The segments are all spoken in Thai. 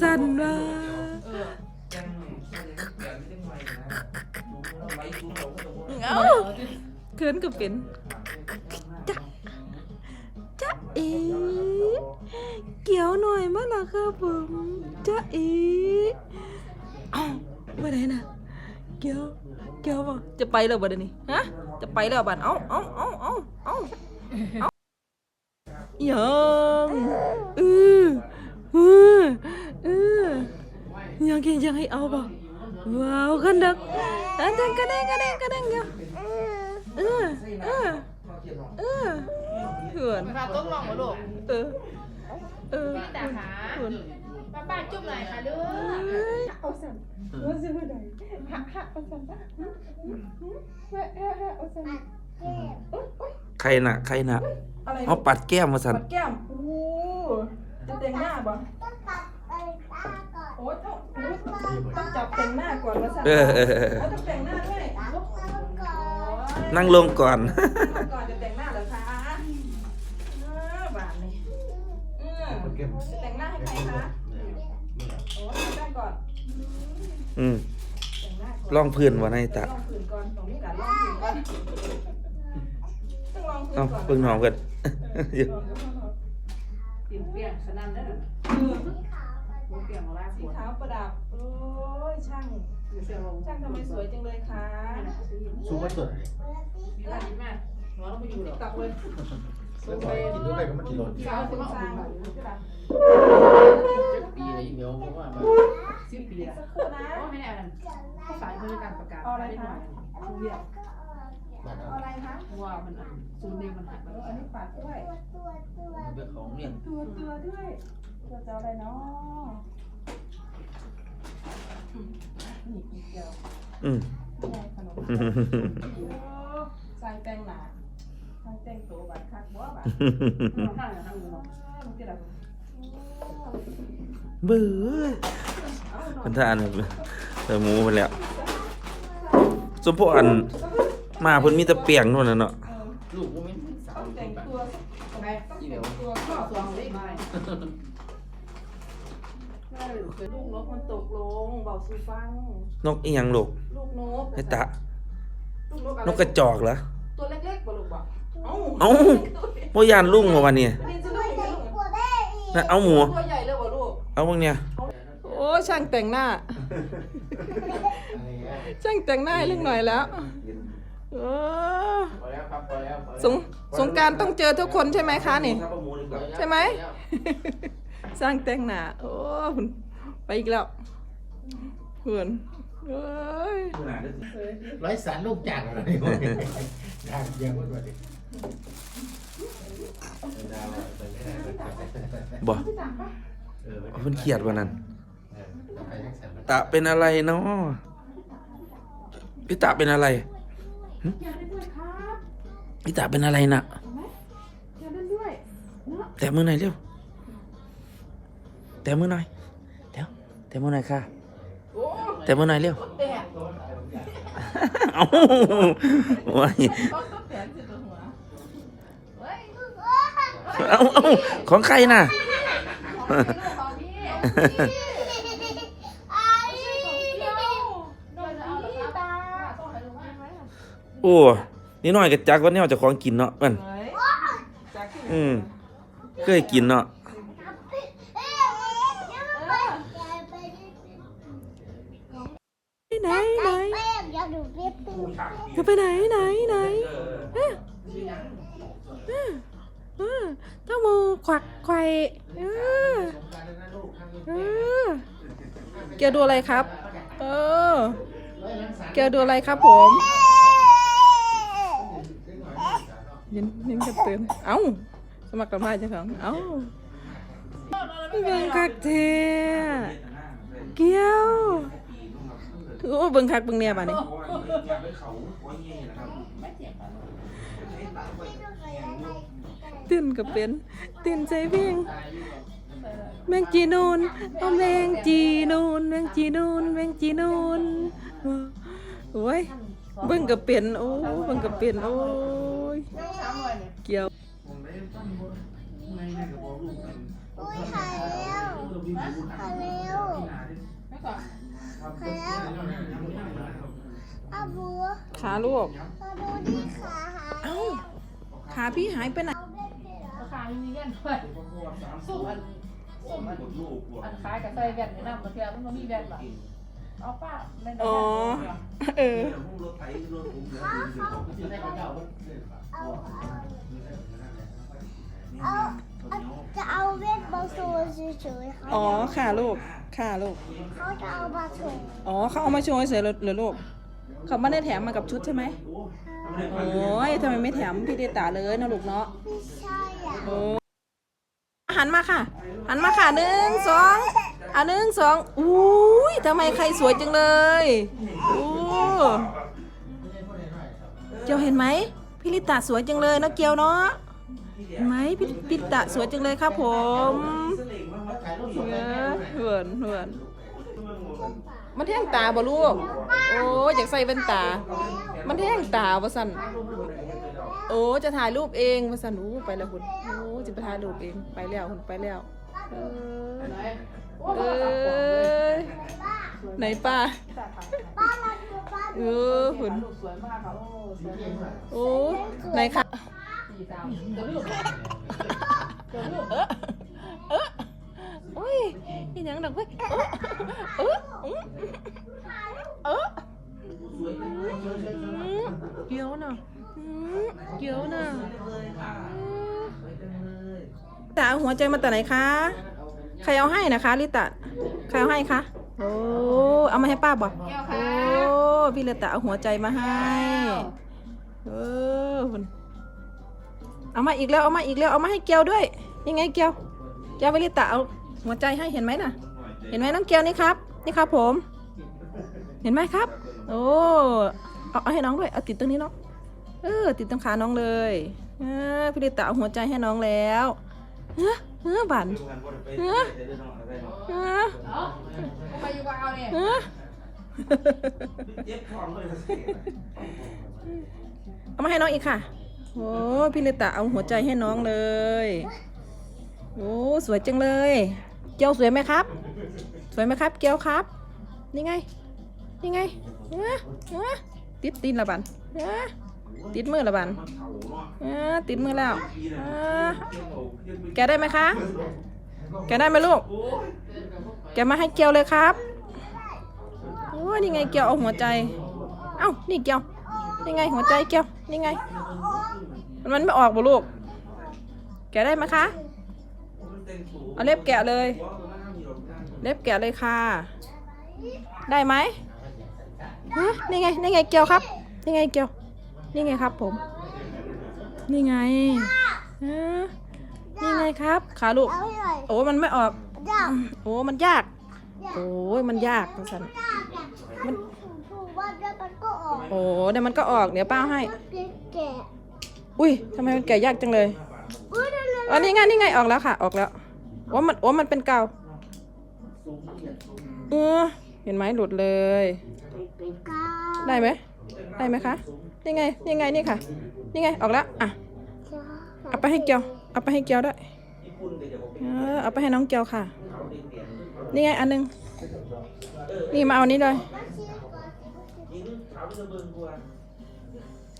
สั่นว่าเอ้าเขินก็เป็นจ๊ะจ๊ะเอ๋เกี่ยวหน่อยมาละครับผมจ๊ะเอ๋เอ้าเมื่อไหร่นะเกี่ยวเกี่ยวบ่จะไปแล้วบ่เดี๋ยวนี้ฮะจะไปแล้วบัดเอ้าเอ้าเอ้าเอ้าเอ้าเอ้ายังเอ ระเด้งเดี๋ยวเออเออเออเหือนค่ะต้องลองเหรอลูกเออเออพี่ตาขาเหือนป้าป้าจุ๊บหน่อยค่ะลูก เอาสั่นว่าจะไปไหนหักหักเอาสั่นปะเฮ้ยเฮ้ยเฮ้ยเอาสั่นใครน่ะ ใครน่ะอะไรเอาปัดแก้มมาสันปัดแก้มโอ้จะแต่งหน้าบ่ โอ้ยต้องต้องจับแต่งหน้าก่อนว่าสั่นเออเออเออเอาต้องแต่งหน้าด้วยนั่งลงก่อน นั่งก่อนจะแต่งหน้าเหรอคะเออบานนี่เออจะแต่งหน้าให้ใครคะโอ้ยแต่งก่อนอืมแต่งหน้าก่อนลองพื้นวะนายตะลองผื่นก่อนตรงนี้กันลองผื่นก่อนต้องลองผื่นเอาก่อนเพิ่งหอมกันเปลี่ยนเปลี่ยนสนั่นได้หรอ เปลี่ยนมาล่าสีสีขาวประดับ โอ้ยช่างเสื้อลงช่างทำไมสวยจังเลยคะซูเปอร์ตัวไหนมีร้านนี้แม่หัวเราไม่อยู่หรอกตักเลยแล้วบอกให้กินด้วยก็มากินรถสาวคุณสร้างกระดับปีอะไรอีเมลเพราะว่ามันสิบปีละสักครู่นะโอ้ไม่แน่อันภาษาเพื่อการประกาศได้หน่อยเรียกเอาอะไรคะว่ามันซูนเนมันหักเอออันนี้ปัดด้วยเป็นของเนี่ยตัวตัวด้วย ตัวจะเอาอะไรเนาะนี่อีกเดียวอืมแม่ขนมสร้างแต่งหนาสร้างแต่งตัวบัดคักบัวบัดข้างข้างมือมึงจะดับเบื่อเป็นท่าอันเธอหมูไปแล้วสมพวกอันมาเพิ่นมีแต่เปียงนู่นน่ะเนาะเออลูกก็ไม่สาวต้องแต่งตัวต้องแต่งตัวก็ซองได้ไหม ลูกนกมันตกลงเบาสูฟัง นกอีหยังลูกลูกนกให้ตะลูกนกอะไรนกกระจอกเหรอ ตัวเล็กๆบ่ลูกบ่เอ้าเอ้าบ่ยานลุงบ่วันนี้นี่จะลูกจะลูกนะเอาหมู ตัวใหญ่เลยบ่ลูกเอาพวกเนี้ยโอ้ช่างแต่งหน้า ช่างแต่งหน้าให้ลุงหน่อยแล้วเออพอแล้วครับพอแล้วสงสงกรารต้องเจอทุกคนใช่ไหมคะนี่ ใช่ไหม สร้างแต่งหน้าโอ้ ไปอีกแล้วเพื่อนเอ้ยร้อยสารลูกจากอะไรทางเยี่ยมมากเลยบ่เอาเพิ่นเครียดวันนั้นตะเป็นอะไรเนาะพี่ตะเป็นอะไรหึพี่ตะเป็นอะไรน่ะแต่มือหน่อยเร็วแต่มือหน่อยเดี๋ยว แต่มือหน่อยค่ะแต่มือหน่อยเร็วเอาโอ้ยเอาเอาของใครน่ะโอ้นี่น้อยกับจักวันนี้เอาจะของกินเนาะมันเฮ้ยจากที่ไหนอืมเคยกินเนาะ ไหนไหนอย่าดูเรียบตึงจะไปไหนไหนไหนเอ๊ะเอ๊ะเออเจ้าหมูขวักไขว่เออเออเกียวดูอะไรครับ เออ เกียวดูอะไรครับผมยินยินกระตือนเอ้า สมัครกับพายเจ้าของเอ้าเบิ่งคักเทเกียว โอ้เบิ่งคักเบิ่งเนี่ยบ้านี่ตื่นก็เป็นตื่นใจเพียงแมงจีนูนเอาแมงจีนูนแมงจีนูนแมงจีนูนโอ้ยเบิ่งก็เป็นโอ้เบิ่งก็เป็นโอ้ยเกี่ยวอุ้ยหายแล้วหายแล้ว แล้วอาบัวขาลูกมาดูที่ขาหายเอ้าขาพี่หายไปไหนเอาเบ็ดเลยเหรอราคาไม่มีเงินด้วยสู้อันสู้อันอันขายกับใส่แว่นในน้ำบางทีมันก็มีแว่นหรอเอาป้าเล่นอ๋อเออเอาเอาเอา จะเอาเวทบอลโซเฉยๆเขาอ๋อค่ะลูกค่ะลูก เขาจะเอามาโชว์อ๋อเขาเอามาโชว์เฉยๆเหรอเหรอลูกเขาไม่ได้แถมมากับชุดใช่ไหมโอ้ยทำไมไม่แถมพี่เดตาเลยนะลูกเนาะไม่ใช่อะโอ้หันมาค่ะ หันมาค่ะหนึ่งสองอะหนึ่งสองอุ้ยทำไมใครสวยจังเลยอู้เกียวเห็นไหมพี่ลิตาสวยจังเลยเนาะเกียวเนาะ เห็นไหมพี่พี่ลิตาสวยจังเลยครับผมเออเหมือนเหมือนมันแท่งตาบ่ลูก โอ้ยอยากใส่แว่นตา มันแท่งตาบ่สันโอ้จะถ่ายรูปเองมาสันอู้ไปแล้วคุณโอ้จะไปถ่ายรูปเองไปแล้วคุณไปแล้วเออไหนเอยไหนป้าป้ามาดูป้าเออคุณลูกสวยมากค่ะโอ้สวยมากโอ้ไหนคะ สี่สามเดี๋ยวลูกเดี๋ยวลูกเออเออโอ้ยนี่ยังดังเว้ยเออเออเออเกี่ยวน่ะเกี่ยวน่ะตาเอาหัวใจมาแต่ไหนคะใครเอาให้นะคะลิตาใครเอาให้คะโอ้เอามาให้ป้าบอกโอ้พี่ลิตาเอาหัวใจมาให้เออ เอามาอีกแล้วเอามาอีกแล้วเอามาให้เกียวด้วยยังไงเกียวเกียวพี่ลิตาเอาหัวใจให้เห็นไหมน่ะ เห็นไหมน้องเกียวนี่ครับ นี่ครับผม เห็นไหมครับ โอ้เอาเอาให้น้องด้วยเอาติดตรงนี้เนาะเออติดตรงขาน้องเลยเออพี่ลิตาเอาหัวใจให้น้องแล้วเฮ้อเฮ้อบันเฮ้อเฮ้อเอาไปอยู่กับเอาเนี่ยเฮ้อเอามาให้น้องอีกค่ะ โอ้พี่ลิตาเอาหัวใจให้น้องเลย โอ้สวยจังเลย เกียวสวยไหมครับ สวยไหมครับ เกียวครับ นี่ไง นี่ไงเอ้อเอ้อติดตีนละบันเอ้อติดมือละบันเอ้อติดมือแล้วเออแกได้ไหมคะ แกได้ไหมลูก แกมาให้เกียวเลยครับ โอ้ยนี่ไงเกียวเอาหัวใจ เอ้า นี่เกียว นี่ไงหัวใจเกียวนี่ไงมันมันไม่ออกบ่ลูก แกะได้ไหมคะเอาเล็บแกะเลย เล็บแกะเลยค่ะ ได้ไหมฮะนี่ไงนี่ไงเกียวครับ นี่ไงเกียว นี่ไงครับผม นี่ไงฮะนี่ไงครับขาลูกเอาให้หน่อยโอ้มันไม่ออกดาบโอ้มันยาก โอ้ยมันยากสันมัน โอ้เดี๋ยวมันก็ออกเดี๋ยวป้าเอาให้มันแก่อุ้ยทำไมมันแกะยากจังเลยอุ้ยนั่นเลยอ๋อนี่ไงนี่ไงออกแล้วค่ะ ออกแล้วโอ้มันโอ้มันเป็นเกาวเออเห็นไหมหลุดเลย เป็นกาได้ไหมได้ไหมคะนี่ไงนี่ไงนี่ค่ะ นี่ไงออกแล้วอะเอาไปให้เกียวเอาไปให้เกียวด้วยเออเอาไปให้น้องเกียวค่ะ นี่ไงอันหนึงนี่มาเอานี้เลย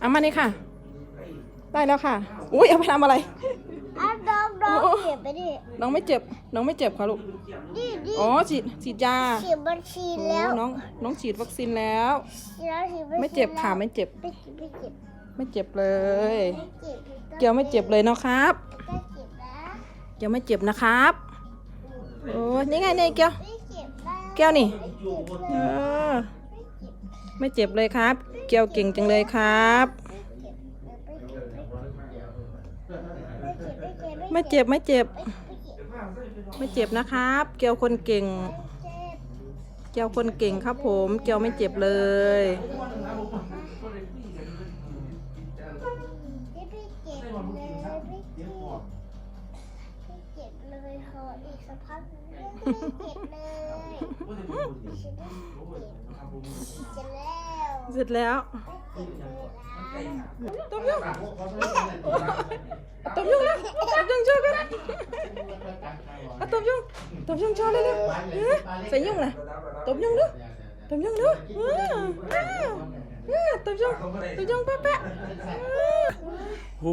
เอามานี่ค่ะได้แล้วค่ะ อุ้ยเอาไปทำอะไร อะดองดองเก็บไปดิน้องไม่เจ็บ น้องไม่เจ็บค่ะลูกดิดิอ๋อฉีดฉีดยาฉีดบัญชีโอ้แล้วน้องน้องฉีดวัคซีนแล้วแล้วฉีดบัญชีไม่เจ็บค่ะแล้วไม่เจ็บ ไม่เจ็บไม่เจ็บไม่เจ็บเลย ไม่เจ็บเกียวไม่เจ็บเลยเนาะครับ ไม่เจ็บนะเกียวไม่เจ็บนะครับ โอ้ยนี่ไงนี่เกียว ไม่เจ็บนะแก้วนี่เออ ไม่เจ็บเลยครับ เกียวเก่งจังเลยครับ ไม่เจ็บไม่เจ็บ ไม่เจ็บนะครับ เกียวคนเก่ง เกียวคนเก่งครับผม เกียวไม่เจ็บเลยไม่เจ็บเลยไม่เจ็บไม่เจ็บเลยขออีกสักพักไม่เจ็บเลย เจ็บแล้วเสร็จแล้วไม่ต้มยำต้มยำแล้วต้มยำโชว์กันเอาต้มยำต้มยำโชว์เลยเลยเอ๊ะใส่ยุ่งนะต้มยำด้วยต้มยำด้วยว้าวว้าวว้าวต้มยำต้มยำแป๊ะแป๊ะโอ้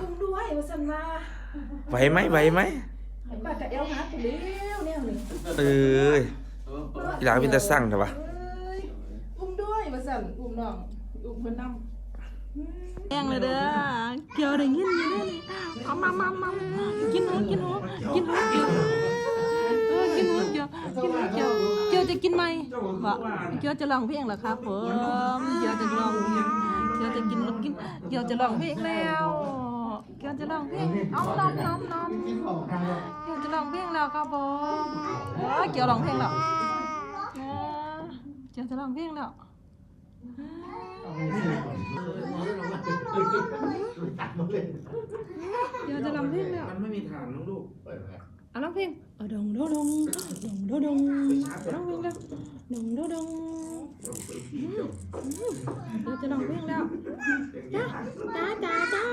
อุ้มด้วยว่าสันว่าไหวไหมไหวไหมป้าจะเอวหาปุ๋ยแล้วเนี่ยนี่เอ้ยอีหลาเป็นตาสั่งเถอะวะเอ้ยอุ้มด้ ว่าสันอุ้มน้องอุ้มเพิ่นนำแองเลยเด้อเกี่ยวได้ยินอยู่เด้อนี่เอามามามากินหัวกินหัวกินหัวเกี่ยวเออกินหัวเกี่ยวกินหัวเกี่ยวเกี่ยวจะกินไหมวะเกี่ยวจะร้องเพลงเหรอครับผมเกี่ยวจะร้องเกี่ยวจะกินกินเกี่ยวจะร้องเพลงแล้วเกี่ยวจะร้องเพลงเอาน้อมน้อมน้อมกินของเกี่ยวจะร้องเพลงแล้วครับผมเออเกี่ยวร้องเพลงแล้วเกี่ยวจะร้องเพลงแล้ว เอาไปซื้อก่อนตัดมาเลยเดี๋ยวจะร้องเพลงแล้วมันไม่มีฐานน้องลูกเปิดแล้วเอาร้องเพลงเอาดงโดดงดงโดดงร้องเพลงแล้วดงโดดงเดี๋ยวจะร้องเพลงแล้วจ้าจ้าจ้าจ้า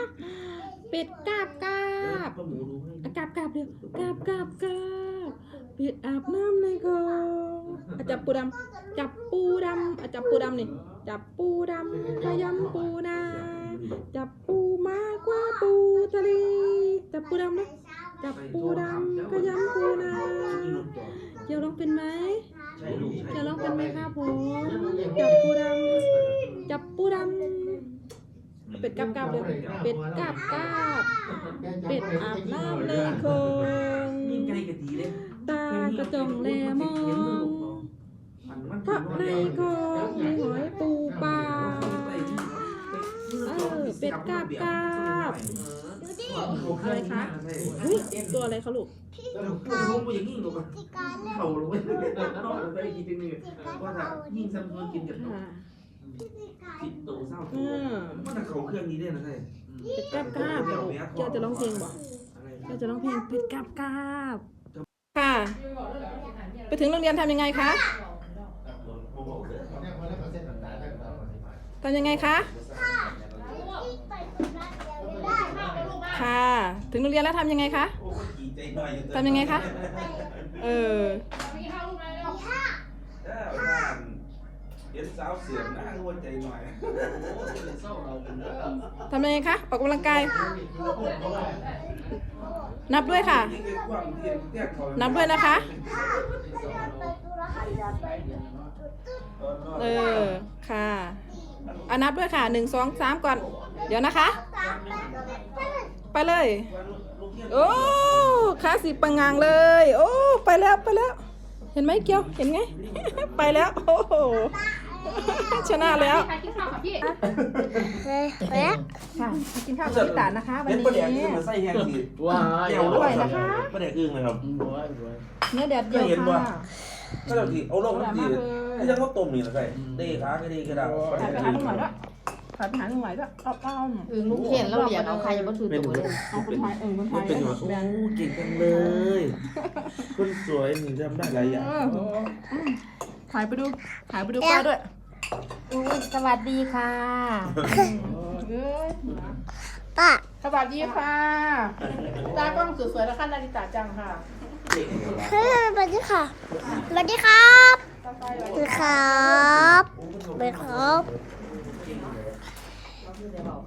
เป็ดกาบกาบกาบกาบเดียวกาบกาบกาบเป็ดอาบน้ำในกองจับปูดำจับปูดำจับปูดำนี่ จับปูดำขยำปูนา จับปูมากกว่าปูทะเลจับปูดำนะจับปูดำขยำปูนาเกี่ยวร้องเป็นไหมใช่ลูกเกี่ยวร้องเป็นไหมครับผมจับปูดำจับปูดำเป็ดกาบกาบเดี๋ยวเป็ดกาบกาบเป็ดอาบน้ำในโคงยิ่งไกลก็ดีเลยตากระจงแลมองเพราะในโคง อเป็ดกาบกาบอะไรคะอุ้ยตัวอะไรคะลูกลงไปอย่างนี้ลูกเข่าลงไปนอกไปกินเป็นนี่ว่าถ้ายิ่งซ้ำซ้อนกินกับค่ะติดโตเศร้าอืมว่าถ้าเขาเครื่องนี้ได้นะใช่เป็ดกาบกาบเดี๋ยวเจ้าจะร้องเพลงบ่เจ้าจะร้องเพลงเป็ดกาบกาบค่ะ ไปถึงโรงเรียนทำยังไงคะทำยังไงคะ ค่ะ ถึงโรงเรียนแล้วทำยังไงคะทำยังไงคะ เออเดี๋ยวสาวเสียงหน้าหัวใจหน่อยทำยังไงคะออกกำลังกาย นับด้วยค่ะ นับด้วยนะคะ เออ ค่ะเอานับด้วยค่ะหนึ่งสองสามก่อน เดี๋ยวนะคะ ไปเลย โอ้ขาสีปังงางเลย โอ้ ไปแล้วไปแล้ว เห็นไหมเกียว เห็นไง ไปแล้ว โอ้โห ชนะแล้วใครกินข้าวกับพี่ค่ะมากินข้าวกับพี่ตานะคะวันเป็นนี้ประเดี๋ยวขึ้นมาใส่แห้งสิว้ายเกี่ยวอร่อยนะคะ ประเดี๋ยวอึ้งเลยครับว้ายว้ายเนื้อแดดเดียวเคยเห็นปะค่ะก็เราทีเอาลงน้ำดีที่จะเขาต้มนี่แหละใช่เตะขาก็ดีก็ได้ถ่ายไปหาลุงหน่อยด้วย ถ่ายไปหาลุงหน่อยด้วยเอาเอาเออลูกเขียนเราอยากเอาใครมาถือเป็นตัวเลยเอาคนไทยเออคนไทมันยเป็นแบบโอ้เก่งจังเลยคนสวยหนึ่งทำได้หลายอย่างเอออืมถ่ายไปดูถ่ายไปดูป้าด้วยอุ้ยสวัสดีค่ะเอ้ยป้าสวัสดีค่ะตากล้องสวยๆแล้วค่ะนาฬิตาจังค่ะเฮ้ยสวัสดีค่ะสวัสดีครับสวัสดีครับสวัสดีครับ 特别好